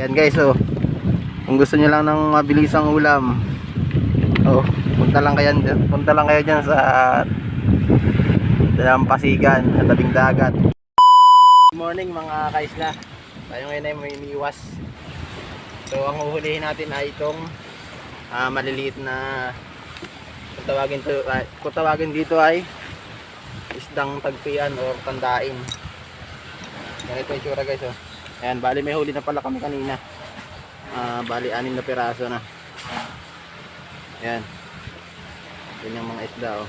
Yan guys, oh. Kung gusto niyo lang ng mabilisang ulam, oh, punta lang kayo dyan, punta lang kayo dyan sa Dalampasigan, sa tabing dagat. Good morning mga kaisla. Tayo ngayon ay may iniwas. So ang uhulihin natin ay itong ah, maliliit na kung tawagin, to, ay, kung tawagin dito ay isdang tagpian o tandain. Ganito yung tsura guys oh. Ayan, bali may huli na pala kami kanina. Ah, bali anim na piraso na. Ayan. Yan yung mga isda oh.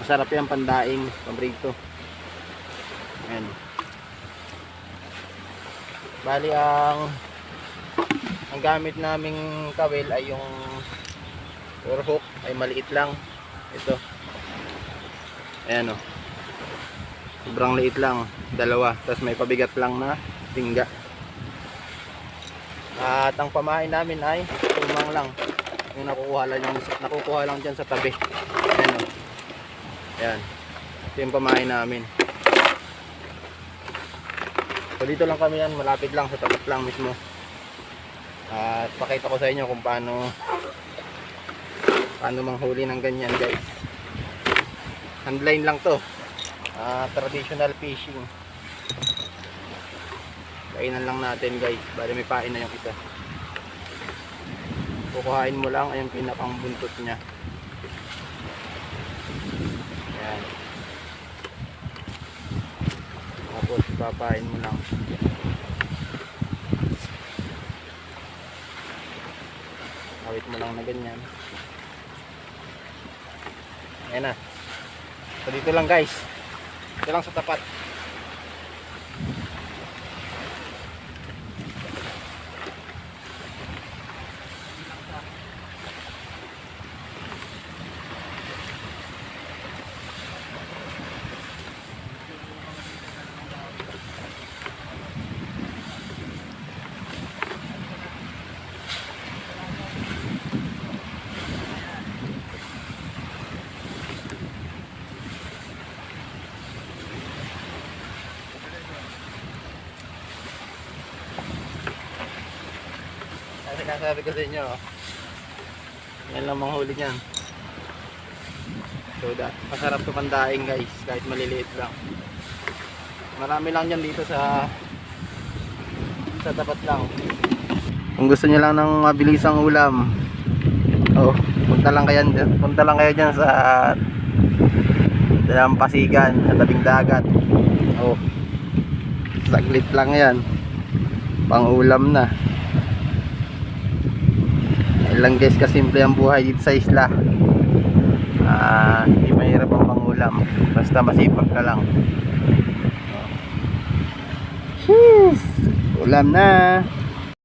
Masarap yan pandaing, pambrito. Ayan. Bali ang ang gamit naming kawil ay yung or hook ay maliit lang. Ito. Ayan oh. Sobrang liit lang. Dalawa. Tapos may pabigat lang na tingga. At ang pamain namin ay tumang lang. Yung nakukuha lang, yung, nakukuha lang dyan sa tabi. Ayan o. Ayan. Ito yung pamain namin. So dito lang kami yan. Malapit lang. Sa tapat lang mismo. At pakita ko sa inyo kung paano paano manghuli ng ganyan guys. Handline lang to. Ah, traditional fishing. Kainan lang natin guys. Bali may pain na yung isa. Kukuhain mo lang ayun pinakang buntot niya. Yan. Tapos papain mo lang. Awit mo lang na ganyan. Ayan na. So dito lang guys. Dito lang sa tapat. Ang sinasabi ko sa inyo, oh. yan lang mga huli niyan. So, da, masarap to pandaing guys, kahit maliliit lang. Marami lang yan dito sa sa tapat lang. Kung gusto niyo lang ng mabilisang ulam, oh, punta lang kayo dyan, punta lang kayo dyan sa Dalampasigan, sa tabing dagat. Oh, saglit lang yan. Pang ulam na. Ilang guys kasimple ang buhay dito sa isla. Ah, hindi mahirap ang pangulam. Basta masipag ka lang. Sheesh! Ulam na.